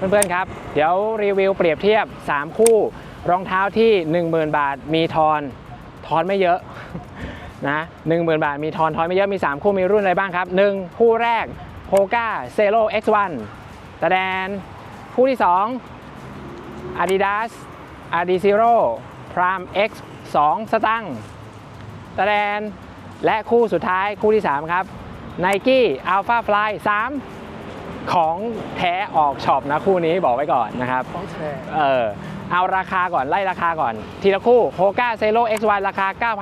เพื่อนๆครับ เดี๋ยวรีวิวเปรียบเทียบ 3 คู่ รองเท้าที่ 10,000 บาทมีทอนทอนไม่เยอะนะ10,000บาทมีทอนทอนไม่เยอะมี 3 คู่มีรุ่นอะไรบ้างครับ 1 คู่แรก Hoka Zero X1 ตะแดน คู่ที่ 2 Adidas Adizero Prime X 2 สตังตะแดน และคู่สุดท้ายคู่ที่ 3 ครับ Nike Alpha Fly 3 ของแท้ออกช็อปนะคู่นี้บอกไว้ก่อนนะครับ ของแท้ เออเอาราคาก่อนไล่ราคาก่อน ทีละคู่โ o ก a Zero XY ราคา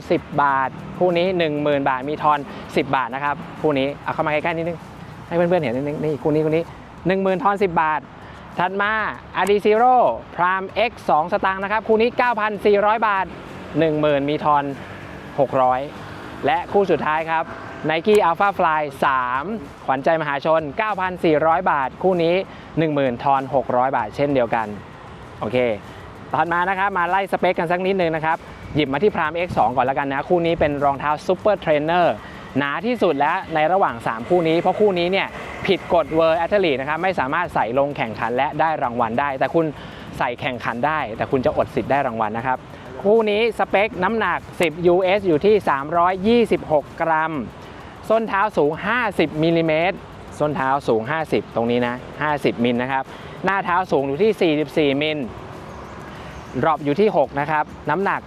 9,990 บาท คู่นี้ 10,000 บาทมีทอน 10 บาทนะครับ คู่นี้เอาเข้ามาใกล้ๆนิดนึง ให้เพื่อนๆเห็นนิดนึงนี่คู่นี้คู่นี้ 10,000 ทอน 10 บาท ถัดมา Adi Zero Prime X 2 สตางค์นะครับ คู่นี้ 9,400 บาท 10,000 มีทอน 600 และคู่สุดท้ายครับ Nike Alpha Fly 3 ขวัญใจมหาชน 9,400 บาท คู่นี้ 10,000 ทอน 600 บาท เช่นเดียวกัน โอเคถัดมานะครับ มาไล่สเปคกันสักนิดนึงนะครับ หยิบมาที่ Prime X2 ก่อนแล้วกันนะ คู่นี้เป็นรองเท้า Super Trainer หนาที่สุดแล้วในระหว่าง 3 คู่นี้ เพราะคู่นี้เนี่ยผิดกฎ World Athlete นะครับไม่สามารถใส่ลงแข่งขันและได้รางวัลได้ แต่คุณใส่แข่งขันได้ แต่คุณจะอดสิทธิ์ได้รางวัลนะครับ คู่นี้สเปคน้ำหนัก 10 US อยู่ที่ 326 กรัม ส้นเท้าสูง 50มิลลิเมตรส้นเท้าสูง 50 ตรงนี้นะ 50 มิลนะครับ หน้าเท้าสูงอยู่ที่ 44 มิลดรอปอยู่ที่ 6 นะครับ น้ำหนัก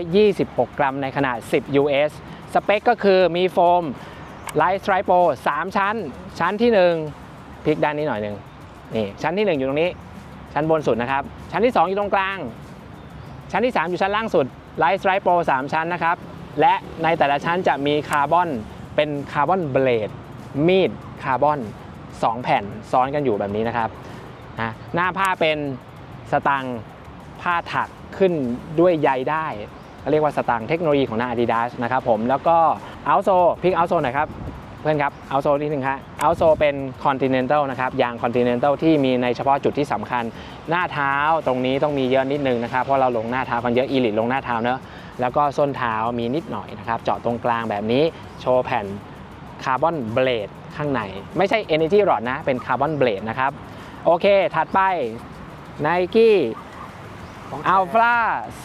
326 กรัมในขนาด 10 US สเปคก็คือมีโฟมไลท์สไตรโป3ชั้น ชั้นที่ 1 พลิกด้านนี้หน่อยหนึ่งนี่ ชั้นที่ 1 อยู่ตรงนี้ ชั้นบนสุดนะครับ ชั้นที่ 2 อยู่ตรงกลาง ชั้นที่ 3 อยู่ชั้นล่างสุดไลท์สไตรโป3ชั้นนะครับ และในแต่ละชั้นจะมีคาร์บอน เป็นคาร์บอนเบลดมีดคาร์บอน 2 แผ่นซ้อนกันอยู่แบบนี้นะครับนะหน้าผ้าเป็นสตังผ้าถักขึ้นด้วยใยได้เรียกว่าสตังเทคโนโลยีของหน้า Adidas นะครับผมแล้วก็เอาโซพิกเอาโซหน่อยครับ เพื่อนครับเอาโซนิดนึงครับเอาโซเป็น Continental นะครับยาง Continental ที่มีในเฉพาะจุดที่สำคัญ หน้าเท้าตรงนี้ต้องมีเยอะนิดนึงนะครับเพราะเราลงหน้าเท้ากันเยอะอีลิตลงหน้าเท้าเนอะแล้วก็ส้นเท้ามีนิดหน่อยนะครับเจาะตรงกลางแบบนี้โชว์แผ่นคาร์บอนเบลดข้างใน ไม่ใช่ Energy Rod นะเป็นคาร์บอนเบลดนะครับโอเค ถัดไป Nike อัลฟา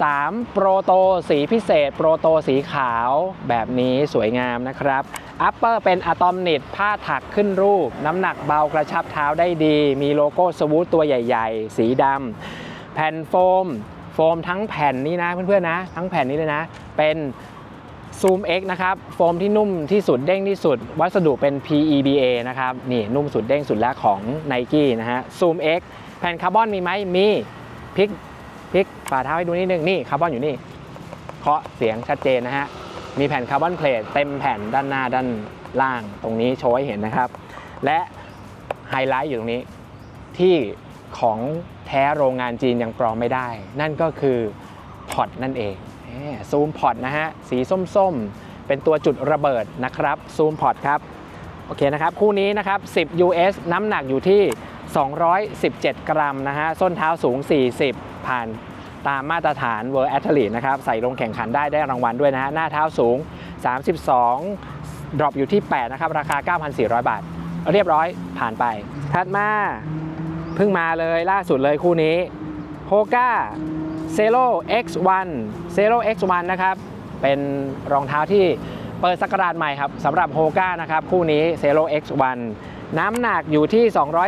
3โปรโตสีพิเศษ โปรโตสีขาวแบบนี้สวยงามนะครับอัปเปอร์เป็นอะตอมนิดผ้าถักขึ้นรูป น้ำหนักเบากระชับเท้าได้ดี มีโลโก้สวูตตัวใหญ่ ๆ สีดำแผ่นโฟม โฟมทั้งแผ่นนี้นะเพื่อนๆนะ ทั้งแผ่นนี้เลยนะ เป็นซูม X นะครับ โฟมที่นุ่มที่สุดเด้งที่สุด วัสดุเป็น PEBA นะครับ นี่นุ่มสุดเด้งสุดแล้วของ Nike นะฮะซูม X แผ่นคาร์บอนมีไหมมีพิก พลิกฝ่าเท้าให้ดูนิดนึงนี่คาร์บอนอยู่นี่เคาะเสียงชัดเจนนะฮะมีแผ่นคาร์บอนเพลทเต็มแผ่นด้านหน้าด้านล่างตรงนี้โชว์ให้เห็นนะครับ และไฮไลท์อยู่ตรงนี้ที่ของแท้โรงงานจีนยังกรองไม่ได้ นั่นก็คือพอตนั่นเองซูมพอตนะฮะสีส้มๆ เป็นตัวจุดระเบิดนะครับซูมพอตครับ โอเคนะครับ คู่นี้นะครับ 10 US น้ำหนักอยู่ที่ 217 กรัมนะฮะส้นเท้าสูง 40 ผ่านตามมาตรฐาน World Athlete นะครับ ใส่ลงแข่งขันได้ได้รางวัลด้วยนะฮะ หน้าเท้าสูง 32 ดรอปอยู่ที่ 8 นะครับ ราคา 9,400 บาท เรียบร้อยผ่านไป ถัดมาเพิ่งมาเลยล่าสุดเลยคู่นี้ Hoka Zero X1 Zero X1 นะครับ เป็นรองเท้าที่เปิดสกราชใหม่ครับสำหรับ Hoka นะครับ คู่นี้ Zero X1 น้ำหนักอยู่ที่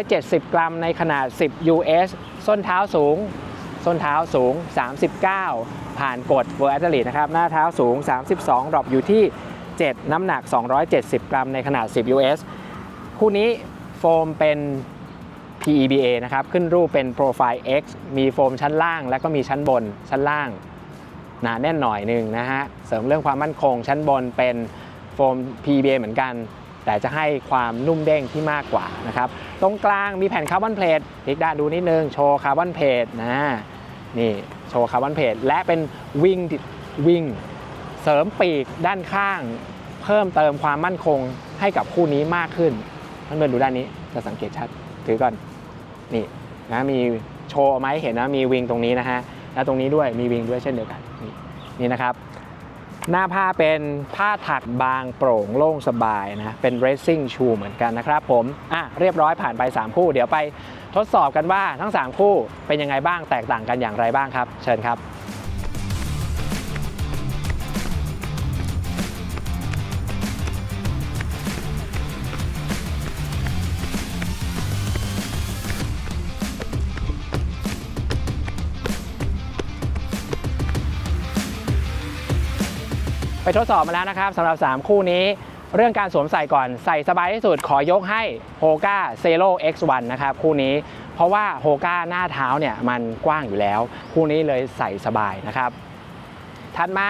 270 กรัมในขนาด 10 US ส้นเท้าสูง ส้นเท้าสูง 39 ผ่านกฎ World Athlete นะครับ หน้าเท้าสูง 32 ดรอปอยู่ที่ 7 น้ำหนัก 270 กรัมในขนาด 10 US คู่นี้โฟมเป็น PEBA นะครับ ขึ้นรูปเป็นโปรไฟล์ X มีโฟมชั้นล่าง แล้วก็มีชั้นบนชั้นล่างหนาแน่นหน่อยหนึ่งนะฮะ เสริมเรื่องความมั่นคงชั้นบนเป็นโฟม PEBA เหมือนกัน แต่จะให้ความนุ่มเด้งที่มากกว่านะครับ ตรงกลางมีแผ่นคาร์บอนเพลทพลิกด้านดูนิดนึง โชว์คาร์บอนเพลทนะนี่โชว์คาร์บอนเพลทและเป็นวิงวิงเสริมปีกด้านข้าง เพิ่มเติมความมั่นคงให้กับคู่นี้มากขึ้นท่านเดินดูด้านนี้จะสังเกตชัดถือก่อนนี่นะมีโชว์ไหมเห็นนะมีวิงตรงนี้นะฮะแล้วตรงนี้ด้วยมีวิงด้วยเช่นเดียวกันนี่นะครับ หน้าผ้าเป็นผ้าถักบางโปร่งโล่งสบายนะเป็น racing shoe เหมือนกันนะครับผมอะเรียบร้อยผ่านไป 3 คู่เดี๋ยวไปทดสอบกันว่าทั้ง 3 คู่เป็นยังไงบ้างแตกต่างกันอย่างไรบ้างครับ เชิญครับ ไปทดสอบมาแล้วนะครับสำหรับ 3 คู่นี้ เรื่องการสวมใส่ก่อนใส่สบายที่สุดขอยกให้ h o g a Zero X1 นะครับคู่นี้เพราะว่า h o g a หน้าเท้าเนี่ยมันกว้างอยู่แล้ว คู่นี้เลยใส่สบายนะครับถัดมา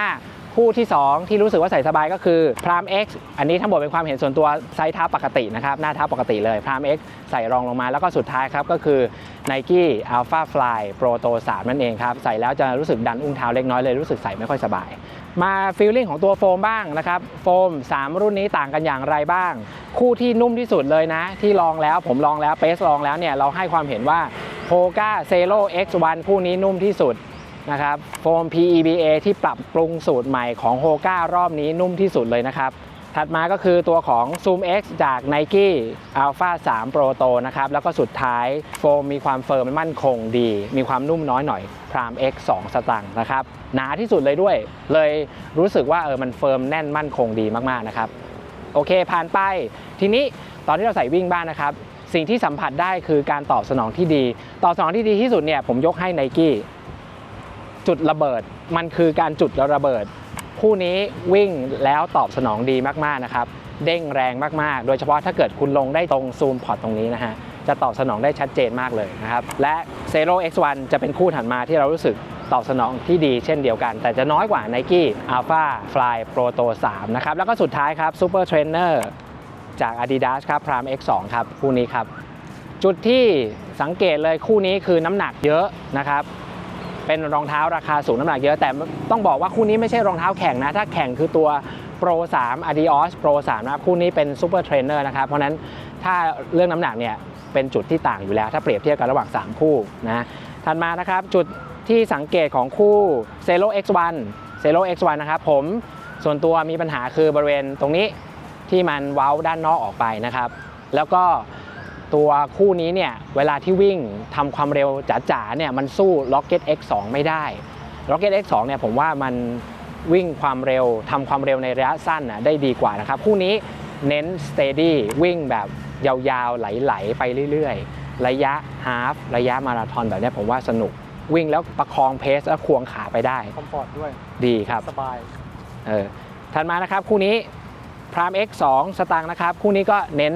คู่ที่ 2 ที่รู้สึกว่าใส่สบายก็คือ Pram X อันนี้ทั้งหมดเป็นความเห็นส่วนตัวไซส์เท้าปกตินะครับหน้าเท้าปกติเลย Pram X ใส่รองลงมาแล้วก็สุดท้ายครับก็คือ Nike Alpha Fly Proto 3 นั่นเองครับ ใส่แล้วจะรู้สึกดันอุ้งเท้าเล็กน้อยเลยรู้สึกใส่ไม่ค่อยสบาย มาฟีลลิ่งของตัวโฟมบ้างนะครับ โฟม 3 รุ่นนี้ต่างกันอย่างไรบ้าง คู่ที่นุ่มที่สุดเลยนะ ที่ลองแล้วผมลองแล้วเปสลองแล้วเนี่ยเราให้ความเห็นว่า h o g a Zero X1 คู่นี้นุ่มที่สุดนะครับโฟม PEBA ที่ปรับปรุงสูตรใหม่ของโฮก้ารอบนี้นุ่มที่สุดเลยนะครับ ถัดมาก็คือตัวของ Zoom X จาก Nike Alpha 3 Pro Pro นะครับ แล้วก็สุดท้ายโฟมมีความเฟิร์มมั่นคงดี มีความนุ่มน้อยหน่อย Pram X 2 สตางค์นะครับ หนาที่สุดเลยด้วย เลยรู้สึกว่าเออมันเฟิร์มแน่นมั่นคงดีมากๆนะครับ โอเคผ่านไป ทีนี้ตอนที่เราใส่วิ่งบ้างนะครับ สิ่งที่สัมผัสได้คือการตอบสนองที่ดี ตอบสนองที่ดีที่สุดเนี่ยผมยกให้ Nike จุดระเบิด มันคือการจุดระเบิด คู่นี้วิ่งแล้วตอบสนองดีมากๆนะครับ เด้งแรงมากๆ โดยเฉพาะถ้าเกิดคุณลงได้ตรงซูมพอร์ตตรงนี้นะฮะจะตอบสนองได้ชัดเจนมากเลยนะครับ และ Zero X1 จะเป็นคู่ถัดมาที่เรารู้สึกตอบสนองที่ดีเช่นเดียวกัน แต่จะน้อยกว่า Nike Alpha Fly Proto 3 นะครับ แล้วก็สุดท้ายครับ Super Trainer จาก Adidas ครับ Pram X2 ครับ คู่นี้ครับ จุดที่สังเกตเลยคู่นี้คือน้ำหนักเยอะนะครับ เป็นรองเท้าราคาสูงน้ำหนักเยอะ แต่ต้องบอกว่าคู่นี้ไม่ใช่รองเท้าแข่งนะ ถ้าแข่งคือตัว Pro 3 Adios Pro 3นะครับคู่นี้เป็น Super Trainer นอร์นะครับเพราะฉะนั้นถ้าเรื่องน้ำหนักเนี่ยเป็นจุดที่ต่างอยู่แล้ว ถ้าเปรียบเทียบกันระหว่าง 3 คู่นะถัดมานะครับจุดที่สังเกตของคู่ Zero X1 Zero X1 นะครับผมส่วนตัวมีปัญหาคือบริเวณตรงนี้ที่มันเว้าด้านนอกออกไปนะครับ แล้วก็ ตัวคู่นี้เนี่ยเวลาที่วิ่งทำความเร็วจ๋าๆเนี่ยมันสู้ Rocket X2 ไม่ได้ Rocket X2 เนี่ยผมว่ามันวิ่งความเร็วทำความเร็วในระยะสั้นน่ะได้ดีกว่านะครับ คู่นี้เน้น steady วิ่งแบบยาวๆ ไหลๆ ไปเรื่อยๆ ระยะฮาฟระยะมาราธอนแบบเนี้ยผมว่าสนุกวิ่งแล้วประคองเพสแล้วควงขาไปได้คอมฟอร์ตด้วย ดีครับ สบายเออถัดมานะครับคู่นี้ Prime X 2 สตางค์นะครับ คู่นี้ก็เน้น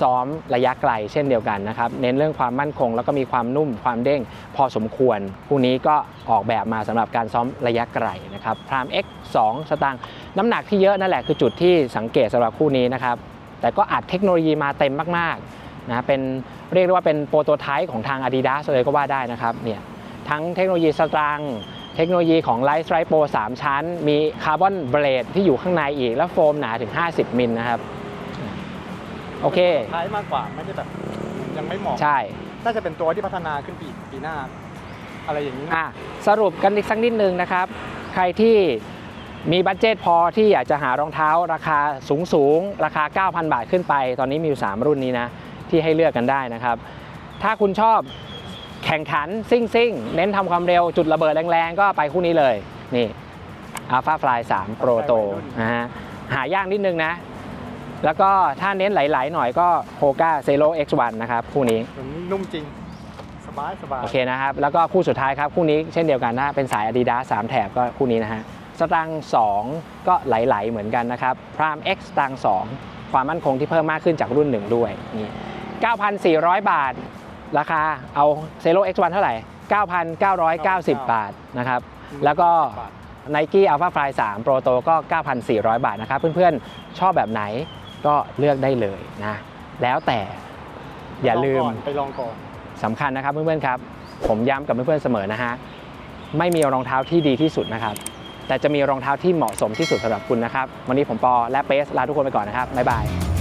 ซ้อมระยะไกลเช่นเดียวกันนะครับ เน้นเรื่องความมั่นคง แล้วก็มีความนุ่มความเด้งพอสมควรคู่นี้ก็ออกแบบมาสำหรับการซ้อมระยะไกลนะครับ Prime X 2 สตางค์น้ำหนักที่เยอะนั่นแหละคือจุดที่สังเกตสำหรับคู่นี้นะครับ แต่ก็อัดเทคโนโลยีมาเต็มมากๆนะเป็นเรียกได้ว่าเป็นโปรโตไทป์ของทาง Adidas เลยก็ว่าได้นะครับเนี่ยทั้งเทคโนโลยีสตรังเทคโนโลยีของ Light Strike Pro 3 ชั้น มีคาร์บอนเบรดที่อยู่ข้างในอีก แล้วโฟมหนาถึง 50 มิลนะครับ โอเค ท้ายมากกว่าไม่ได้แบบยังไม่เหมาะใช่ น่าจะเป็นตัวที่พัฒนาขึ้นปีปีหน้า อะไรอย่างนี้อะสรุปกันอีกสักนิดนึงนะครับ ใครที่มีบัตเจตพอที่อยากจะหารองเท้าราคาสูงสูงๆราคา 9,000 บาทขึ้นไป ตอนนี้มีอยู่ 3 รุ่นนี้นะ ที่ให้เลือกกันได้นะครับ ถ้าคุณชอบแข่งขันซิ่งซิ่งๆเน้นทำความเร็วจุดระเบิดแรงๆ ก็ไปคู่นี้เลย นี่ Alpha Fly 3 Pro Pro นะฮะหายากนิดนึงนะ แล้วก็ถ้าเน้นไหลๆหน่อยก็ Hoka Zero X1 นะครับคู่นี้เหมือนนุ่มจริง สบายสบายโอเคนะครับ แล้วก็คู่สุดท้ายครับ คู่นี้เช่นเดียวกันนะเป็นสาย Adidas 3 แถบก็คู่นี้นะฮะสตางค์2ก็ไหลๆเหมือนกันนะครับ Prime X สตางค์2ความมั่นคงที่เพิ่มมากขึ้นจากรุ่น1ด้วยนี่9,400 บาท ราคาเอา Zero X1 เท่าไหร่ 9,990 บาทนะครับแล้วก็ Nike Alpha Fly 3 Pro Pro ก็ 9,400 บาทนะครับ เพื่อนๆ ชอบแบบไหน ก็เลือกได้เลยนะแล้วแต่อย่าลืมไปลองก่อนสำคัญนะครับเพื่อนๆครับ ผมย้ำกับเพื่อนๆเสมอนะฮะไม่มีรองเท้าที่ดีที่สุดนะครับ แต่จะมีรองเท้าที่เหมาะสมที่สุดสำหรับคุณนะครับ วันนี้ผมปอและเปสลาทุกคนไปก่อนนะครับบ๊ายบาย